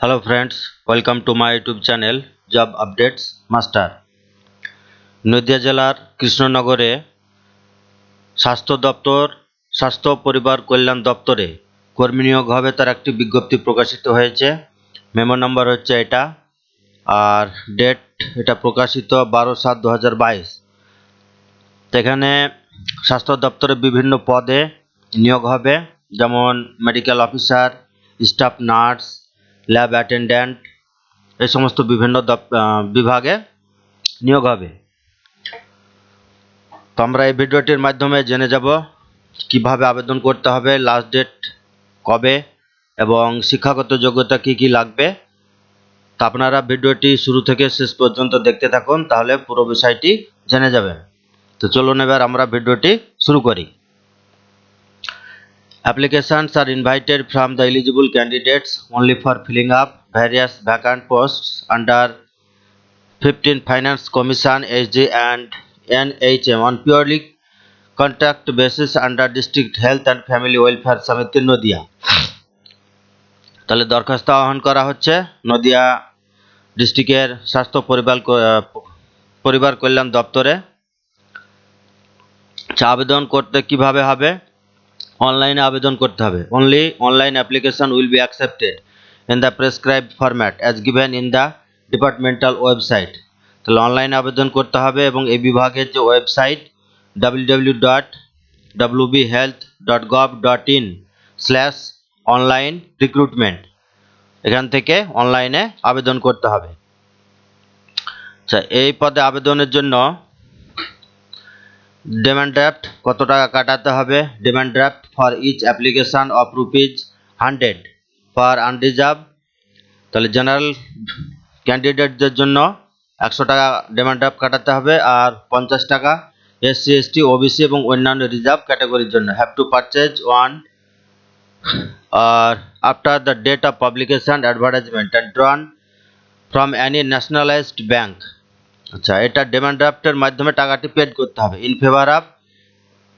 Hello friends, welcome to my YouTube channel Job Updates Master. Nadia জেলার কৃষ্ণনগরে স্বাস্থ্য দপ্তর স্বাস্থ্য পরিবার কল্যাণ দপ্তরে কর্মী নিয়োগ হবে তার একটি বিজ্ঞপ্তি প্রকাশিত হয়েছে। মেমো নাম্বার হচ্ছে এটা। আর ডেট এটা প্রকাশিত বারো সাত দু হাজার বাইশ এখানে স্বাস্থ্য দপ্তরে বিভিন্ন পদে নিয়োগ হবে। যেমন medical officer staff nurse lab attendant এই সমস্ত বিভিন্ন বিভাগে নিয়োগ হবে। তো আমরা এই ভিডিওটির মাধ্যমে জেনে যাব কীভাবে আবেদন করতে হবে লাস্ট ডেট কবে এবং শিক্ষাগত যোগ্যতা কি কি লাগবে। তা আপনারা ভিডিওটি শুরু থেকে শেষ পর্যন্ত দেখতে থাকুন, তাহলে পুরো বিষয়টি জেনে যাবেন। তো চলুন এবার আমরা ভিডিওটি শুরু করি। Applications are invited from the eligible candidates only for filling up various vacant posts under 15 Finance Commission SG and NHM on purely contract basis under District Health and Family Welfare Samiti Nadia তাহলে দরখাস্ত আহ্বান করা হচ্ছে নদিয়া ডিস্ট্রিক্টের স্বাস্থ্য পরিবার পরিবার কল্যাণ দপ্তরে আচ্ছা, আবেদন করতে কীভাবে হবে অনলাইনে আবেদন করতে হবে। Only online application will be accepted in the prescribe format as given in the departmental website তাহলে অনলাইনে আবেদন করতে হবে এবং এই বিভাগের যে website W dot health dot gov dot in slash online recruitment এখান থেকে অনলাইনে আবেদন করতে হবে। আচ্ছা এই পদে আবেদনের জন্য ডিমান্ড ড্রাফট কত টাকা কাটাতে হবে? Demand draft for each application of rupees hundred for unreserved তাহলে জেনারেল ক্যান্ডিডেটদের জন্য একশো টাকা ডিমান্ড ড্রাফট কাটাতে হবে আর পঞ্চাশ টাকা এসসি এসটি ওবিসি এবং অন্যান্য রিজার্ভ ক্যাটাগরির জন্য। Have to purchase one R after the date of publication advertisement and drawn from any nationalised bank আচ্ছা এটা ডিমান্ড ড্রাফটের মাধ্যমে টাকাটি পেড করতে হবে। ইন ফেভার অফ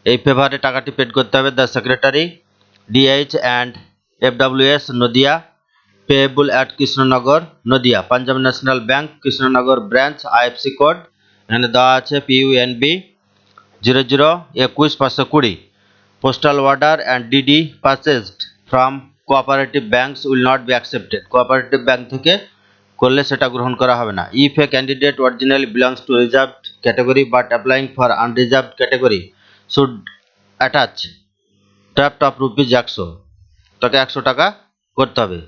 এই ফেভারে টাকাটি পেড করতে হবে the secretary DH and FWS Nadia payable at Krishnanagar Nadia Punjab national bank Krishnanagar branch IFC code এখানে দেওয়া আছে পিইউএনবি জিরো জিরো একুশ পাঁচশো কুড়ি। Postal order and DD purchased from cooperative banks will not be accepted cooperative bank থেকে করলে সেটা গ্রহণ করা হবে না। If a candidate originally belongs to reserved category but applying for unreserved category should attach draft of rupees একশো। তাকে একশো টাকা করতে হবে।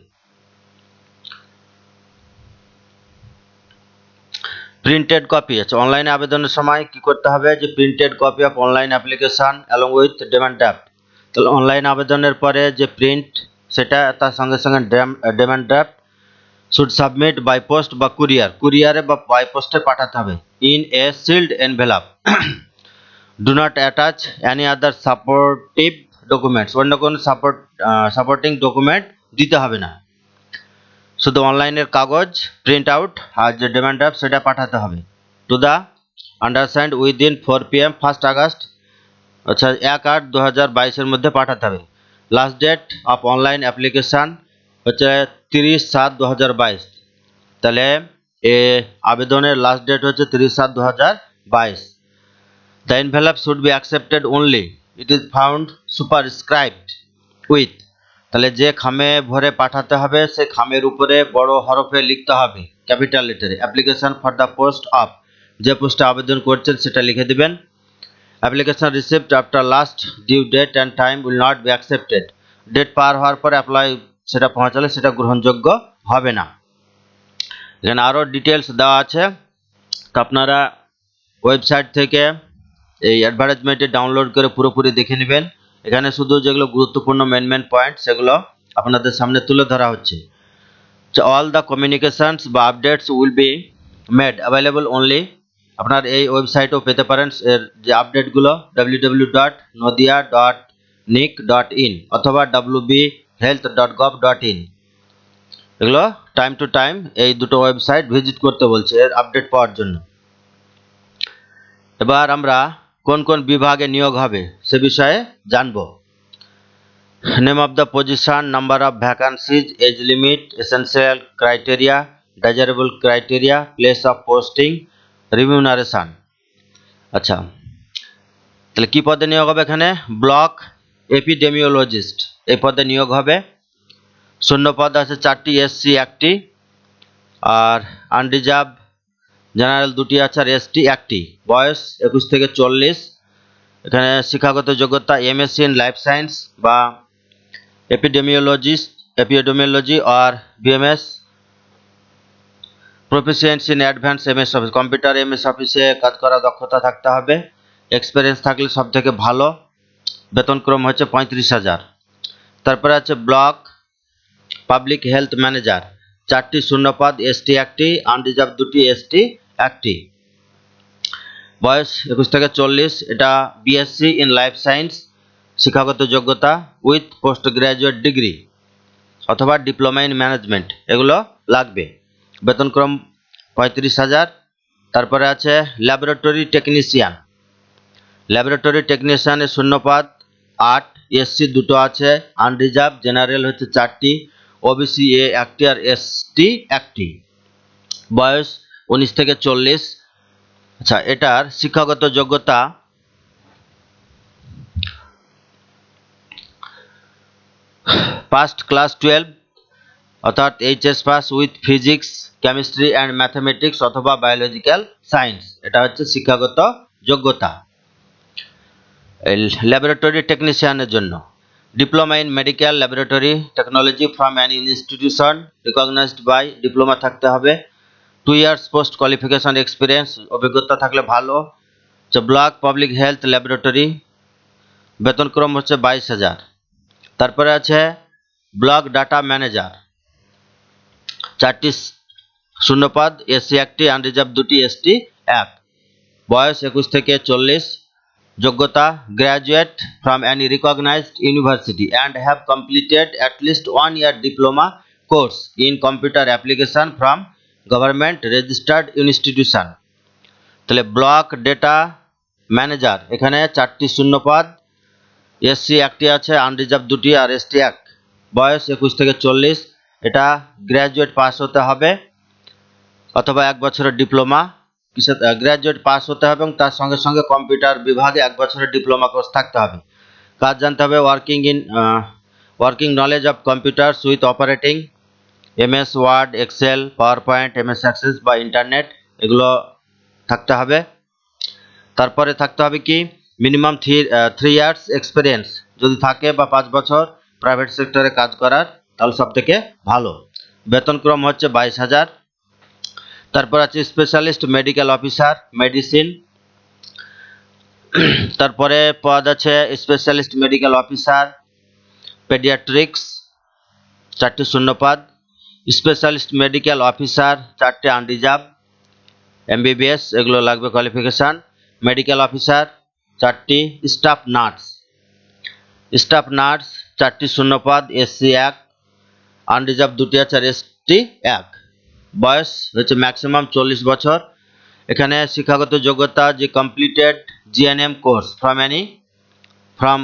প্রিন্টেড কপি আছে অনলাইনে আবেদনের সময় কি করতে হবে? যে printed copy of online application along with demand draft তাহলে অনলাইন আবেদনের পরে যে প্রিন্ট সেটা তার সঙ্গে সঙ্গে demand draft should submit by post বা কুরিয়ার কুরিয়ারে বা বাই পোস্টে পাঠাতে হবে। In a sealed envelope do not attach any other supportive documents অন্য কোনো সাপোর্ট সাপোর্টিং ডকুমেন্ট দিতে হবে না। শুধু অনলাইনের কাগজ প্রিন্ট আউট আর যে ডিমান্ড ড্রাফট সেটা পাঠাতে হবে। To the understand within four P M first August আচ্ছা এক আট দু হাজার বাইশের মধ্যে পাঠাতে হবে। Last date of online application হচ্ছে তিরিশ সাত দু হাজার বাইশ। তাহলে এ আবেদনের লাস্ট ডেট হচ্ছে তিরিশ সাত দু হাজার বাইশ। The envelope should be accepted only it is found superscribed with তাহলে যে খামে ভরে পাঠাতে হবে, সে খামের উপরে বড় হরফে লিখতে হবে capital লেটারে application for the post of যে পোস্টে আবেদন করছেন, সেটা লিখে দিবেন। Application received after last due date and time will not be accepted date পার হওয়ার পর অ্যাপ্লাই সেটা পৌঁছালে সেটা গ্রহণযোগ্য হবে না। এখানে আরও ডিটেলস দেওয়া আছে। তো আপনারা ওয়েবসাইট থেকে এই অ্যাডভার্টাইজমেন্টে ডাউনলোড করে পুরোপুরি দেখে নেবেন। এখানে শুধু যেগুলো গুরুত্বপূর্ণ মেন মেন পয়েন্ট সেগুলো আপনাদের সামনে তুলে ধরা হচ্ছে। অল দ্য কমিউনিকেশনস বা updates will be made available only আপনার এই ওয়েবসাইটেও পেতে পারেন। এর যে আপডেটগুলো W W dot Nadia dot nic dot in অথবা W B health dot gov dot in এগুলো টাইম টু টাইম এই দুটো ওয়েবসাইট ভিজিট করতে বলছে এর আপডেট পাওয়ার জন্য এবার আমরা কোন কোন বিভাগে নিয়োগ হবে সে বিষয়ে জানব name of the position number of vacancies age limit essential criteria desirable criteria place of posting remuneration আচ্ছা তাহলে কি পদে নিয়োগ হবে এখানে ব্লক এপিডেমিওলজিস্ট এই পদে নিয়োগ হবে। শূন্য পদ আছে চারটি, এসসি একটি, আর আনরিজার্ভ জেনারেল দুটি আছে আর এসটি একটি। বয়স একুশ থেকে চল্লিশ। এখানে শিক্ষাগত যোগ্যতা এমএসসি ইন লাইফ সায়েন্স বা epidemiologist epidemiology R BMS proficiency in advance MS office computer MS অফিসে কাজ করার দক্ষতা থাকতে হবে। এক্সপিরিয়েন্স থাকলে সব থেকে ভালো। বেতনক্রম হচ্ছে পঁয়ত্রিশ হাজার। তারপরে আছে ব্লক, পাবলিক হেলথ ম্যানেজার। চারটি শূন্যপদ, এসটি একটি, আনরিজার্ভ দুটি, এসটি একটি। বয়স একুশ থেকে চল্লিশ, এটা বিএসসি ইন লাইফ সায়েন্স শিক্ষাগত যোগ্যতা উইথ পোস্ট গ্র্যাজুয়েট ডিগ্রি অথবা ডিপ্লোমা ইন ম্যানেজমেন্ট এগুলো লাগবে। বেতনক্রম পঁয়ত্রিশ হাজার। তারপরে আছে ল্যাবরেটরি টেকনিশিয়ান ল্যাবরেটরি টেকনিশিয়ানের শূন্যপদ আট এসসি দুটো আছে আনরিজার্ভ জেনারেল হচ্ছে চারটি ওবিসি এ একটি আর এসটি একটি। বয়স উনিশ থেকে চল্লিশ। আচ্ছা এটার শিক্ষাগত যোগ্যতা পাস্ট ক্লাস টুয়েলভ অর্থাৎ HS pass with physics chemistry and mathematics অথবা বায়োলজিক্যাল সায়েন্স এটা হচ্ছে শিক্ষাগত যোগ্যতা। ল্যাবরেটরি টেকনিশিয়ানের জন্য। Diploma in medical laboratory technology from an institution recognised by diploma থাকতে হবে। Two years post qualification experience অভিজ্ঞতা থাকলে ভালো। হচ্ছে ব্লক পাবলিক হেলথ ল্যাবরেটরি বেতনক্রম হচ্ছে বাইশ হাজার। তারপরে আছে ব্লক ডাটা ম্যানেজার চারটি শূন্যপদ এসসি একটি আনরিজার্ভ দুটি এসটি এক বয়স একুশ থেকে চল্লিশ। যোগ্যতা graduate from any recognised university and have completed at least one year diploma course in computer application from government registered institution তাহলে ব্লক ডেটা ম্যানেজার এখানে চারটি শূন্যপদ এসসি একটি আছে আনরিজার্ভ দুটি আর এসটি এক। বয়স একুশ থেকে চল্লিশ, এটা গ্র্যাজুয়েট পাস হতে হবে, অথবা এক বছরের ডিপ্লোমা গ্র্যাজুয়েট পাস হতে হবে এবং তার সঙ্গে সঙ্গে কম্পিউটার বিভাগে এক বছরের ডিপ্লোমা কোর্স থাকতে হবে। কাজ জানতে হবে working in working knowledge of computer with operating MS Word Excel power point MS access বা ইন্টারনেট এগুলো থাকতে হবে। তারপরে থাকতে হবে কি? Minimum three three years experience যদি থাকে বা পাঁচ বছর প্রাইভেট সেক্টরে কাজ করার, তাহলে সব থেকে ভালো। বেতনক্রম হচ্ছে বাইশ হাজার। তারপর আছে স্পেশালিস্ট মেডিকেল অফিসার মেডিসিন তারপরে পদ আছে স্পেশালিস্ট মেডিকেল অফিসার পেডিয়াট্রিক্স চারটি শূন্যপদ স্পেশালিস্ট মেডিকেল অফিসার চারটে আনরিজার্ভ এমবিবিএস এগুলো লাগবে কোয়ালিফিকেশান মেডিকেল অফিসার চারটি স্টাফ নার্স স্টাফ নার্স চারটি শূন্যপদ এসসি এক। আনরিজার্ভ দুটি আছে আর এসটি এক। বয়স হচ্ছে ম্যাক্সিমাম চল্লিশ বছর। এখানে শিক্ষাগত যোগ্যতা যে completed GNM course from any from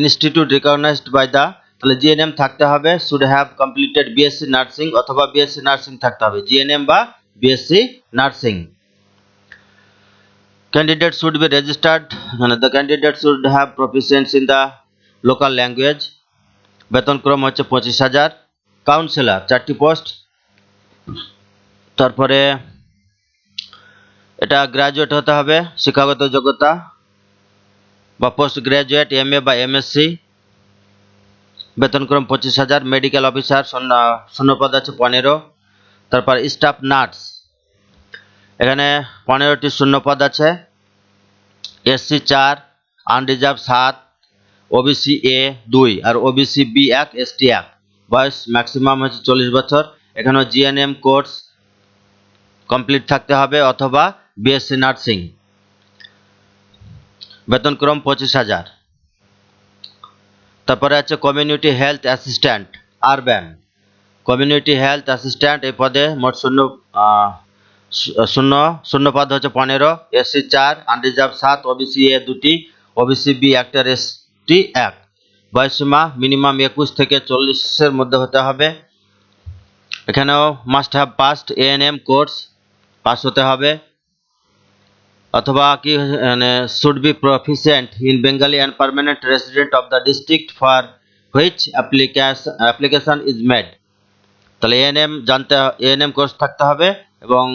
institute recognised by the তাহলে জিএনএম থাকতে হবে should have completed BSc nursing অথবা বিএসসি নার্সিং থাকতে হবে জিএনএম বা BSc nursing candidate should be registered মানে the candidate should have proficiency in the local language বেতনক্রম হচ্ছে পঁচিশ হাজার। কাউন্সিলর চারটি পোস্ট তারপরে এটা গ্রাজুয়েট হতে হবে, শিক্ষাগত যোগ্যতা, বা পোস্ট গ্রাজুয়েট এম এ বা এমএসসি বেতনক্রম পঁচিশ হাজার মেডিকেল অফিসার শূন্য শূন্যপদ আছে পনেরো। তারপর স্টাফ নার্স এখানে পনেরোটি শূন্যপদ আছে এসসি চার আনরিজার্ভ সাত ওবিসি এ দুই, আর ওবিসি বি এক এসটি এক। বয়স ম্যাক্সিমাম হচ্ছে চল্লিশ বছর। এখানেও জিএনএম কোর্স কমপ্লিট থাকতে হবে অথবা বিএসসি নার্সিং বেতনক্রম পঁচিশ হাজার। তারপরে আছে community health assistant urban community health assistant এই পদে মোট শূন্য শূন্য শূন্য পদ হচ্ছে পনেরো এসসি চার আনরিজার্ভ সাত ওবিসি এ দুটি ওবিসি বি একটা এসটি এক। বয়সীমা মিনিমাম একুশ থেকে চল্লিশের মধ্যে হতে হবে। এখানেও must have passed ANM course pass হতে হবে। অথবা কি মানে should be proficient in Bengali and permanent resident of the district for which application is made তাহলে এএনএম জানতে এএনএম কোর্স থাকতে হবে এবং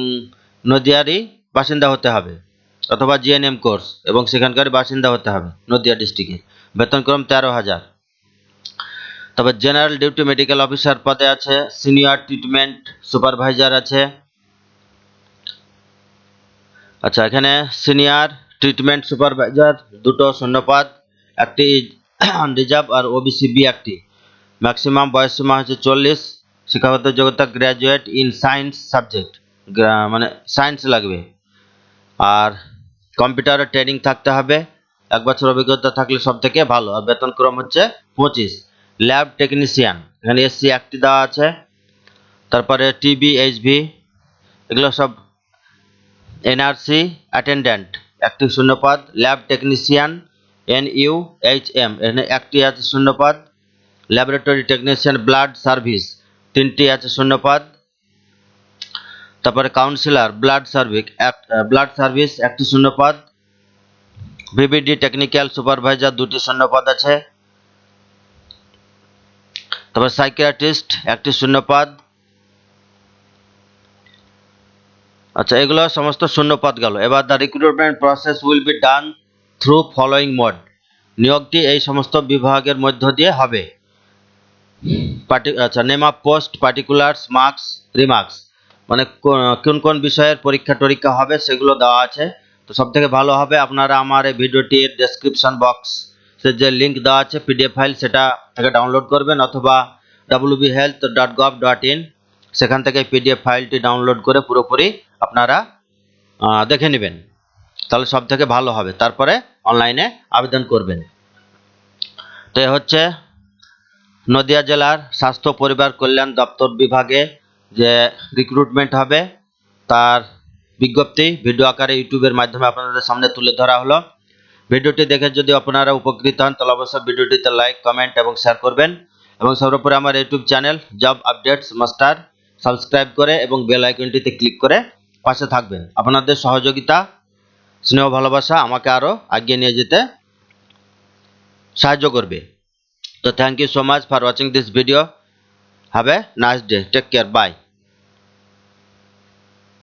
নদিয়ারই বাসিন্দা হতে হবে। অথবা জিএনএম কোর্স এবং সেখানকার বাসিন্দা হতে হবে, নদিয়া ডিস্ট্রিক্টে বেতনক্রম তেরো হাজার। তবে জেনারেল ডিউটি মেডিকেল অফিসার পদে আছে, সিনিয়র ট্রিটমেন্ট সুপারভাইজার আছে। আচ্ছা এখানে সিনিয়র ট্রিটমেন্ট সুপারভাইজার দুটো শূন্যপদ একটি রিজার্ভ আর ওবিসি বি একটি। ম্যাক্সিমাম বয়সসীমা হচ্ছে চল্লিশ। শিক্ষাগত যোগ্যতা গ্র্যাজুয়েট ইন সায়েন্স সাবজেক্ট। মানে সায়েন্স লাগবে। আর কম্পিউটারে ট্রেনিং থাকতে হবে। এক বছর অভিজ্ঞতা থাকলে সব থেকে ভালো। আর বেতন ক্রম হচ্ছে পঁচিশ। Lab technician. এখানে এসসি একটি দেওয়া আছে। তারপরে টিবি এইচভি এগুলো সব এনআরসি অ্যাটেন্ডেন্ট একটি শূন্যপদ, lab technician N U H M এখানে একটি আছে শূন্যপদ, ল্যাবরেটরি টেকনিশিয়ান, ব্লাড সার্ভিস। তিনটি আছে শূন্যপদ। তারপরে counsellor, blood service blood service, একটি শূন্যপদ। ভিভিডি টেকনিক্যাল সুপারভাইজার, দুটি শূন্যপদ আছে। তারপর সাইকিয়াট্রিস্ট একটি শূন্যপাদ। আচ্ছা এগুলো সমস্ত শূন্যপদ গেল। এবার the recruitment process will be done through following mode নিয়োগটি এই সমস্ত বিভাগের মধ্য দিয়ে হবে। পার্টি আচ্ছা name of post particulars marks remarks মানে কোন কোন বিষয়ের পরীক্ষা টরীক্ষা হবে সেগুলো দেওয়া আছে। তো সব থেকে ভালো হবে আপনারা আমার এই ভিডিওটির ডেসক্রিপশন বক্স সে যে লিঙ্ক দেওয়া আছে পিডিএফ ফাইল সেটা থেকে ডাউনলোড করবেন অথবা WB health dot gov dot in সেখান থেকে পিডিএফ ফাইলটি ডাউনলোড করে পুরোপুরি আপনারা দেখে নেবেন। তাহলে সব থেকে ভালো হবে। তারপরে অনলাইনে আবেদন করবেন। তো এ হচ্ছে নদিয়া জেলার স্বাস্থ্য পরিবার কল্যাণ দপ্তর বিভাগে যে রিক্রুটমেন্ট হবে, তার বিজ্ঞপ্তি ভিডিও আকারে ইউটিউবের মাধ্যমে আপনাদের সামনে তুলে ধরা হলো। ভিডিওটি দেখে যদি আপনারা উপকৃত হন, তাহলে অবশ্যই ভিডিওটিতে লাইক কমেন্ট এবং শেয়ার করবেন। এবং সর্বোপরি আমার YouTube channel job updates master subscribe করে এবং বেল আইকনটিতে ক্লিক করে পাশে থাকবেন। আপনাদের সহযোগিতা, স্নেহ, ভালোবাসা আমাকে আরও এগিয়ে নিয়ে যেতে সাহায্য করবে। তো thank you so much for watching this video have a nice day take care bye